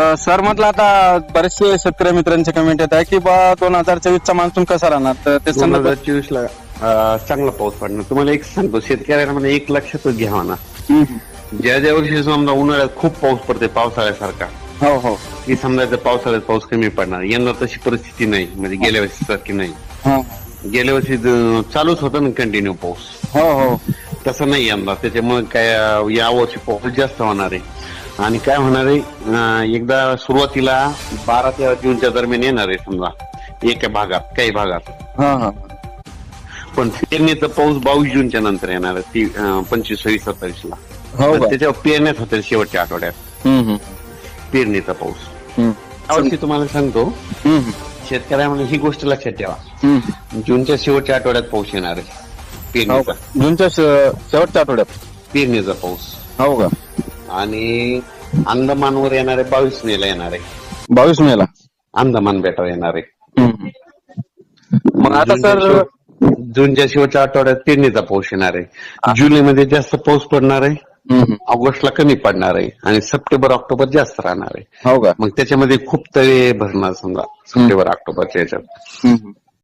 तर सर म्हटलं आता बरेचसे शेतकरी मित्रांचे कमेंट येत आहे की बा दोन हजार चोवीस चा मान्सून कसा राहणार? तर ते दोन संदर्भात हजार चोवीस ला अं, चांगला पाऊस पडणार. तुम्हाला एक सांगतो शेतकऱ्यांना म्हणजे एक लक्षातच घ्यावा ना हम्म. ज्या ज्या वर्षी समजा उन्हाळ्यात खूप पाऊस पडते पावसाळ्यासारखा हो हो. की समजायचं पावसाळ्यात पाऊस कमी पडणार यंदा तशी परिस्थिती नाही म्हणजे गेल्या वर्षी सारखी नाही. हा. गेल्या वर्षी ज- चालूच होता ना कंटिन्यू पाऊस. हो हो. तसं नाही यंदा त्याच्यामुळे काय अं, या वर्षी पाऊस जास्त होणार आहे. आणि काय होणार आहे? एकदा सुरुवातीला बारा ते जूनच्या दरम्यान येणार आहे समजा एका भागात काही भागात. हा हा. पण पेरणीचा पाऊस बावीस जूनच्या नंतर येणार आहे ती पंचवीस सव्वीस सत्तावीस ला हो पण का? त्याच्यावर पेरण्यात होते शेवटच्या आठवड्यात. हम्म, हम्म, पेरणीचा पाऊस. हम्म. यावर्षी तुम्हाला सांगतो हम्म, शेतकऱ्यामध्ये ही गोष्ट लक्षात ठेवा. हम्म. जूनच्या शेवटच्या आठवड्यात पाऊस येणार आहे हो पेरणीचा. का? जूनच्या शे- शेवटच्या आठवड्यात? पेरणीचा पाऊस. हो का? आणि अंदमानवर येणार आहे बावीस मेला येणार आहे बावीस मेला अंदमान बेटावर येणार आहे. मग आता सर जूनच्या शेवटच्या आठवड्यात पेरणीचा पाऊस येणार आहे जुलैमध्ये जास्त पाऊस पडणार आहे हम्म, ऑगस्टला कमी पडणार आहे आणि सप्टेंबर ऑक्टोबर जास्त राहणार आहे हो का मग त्याच्यामध्ये खूप तळे भरणार समजा सप्टेंबर ऑक्टोबरच्या याच्यात हम्म.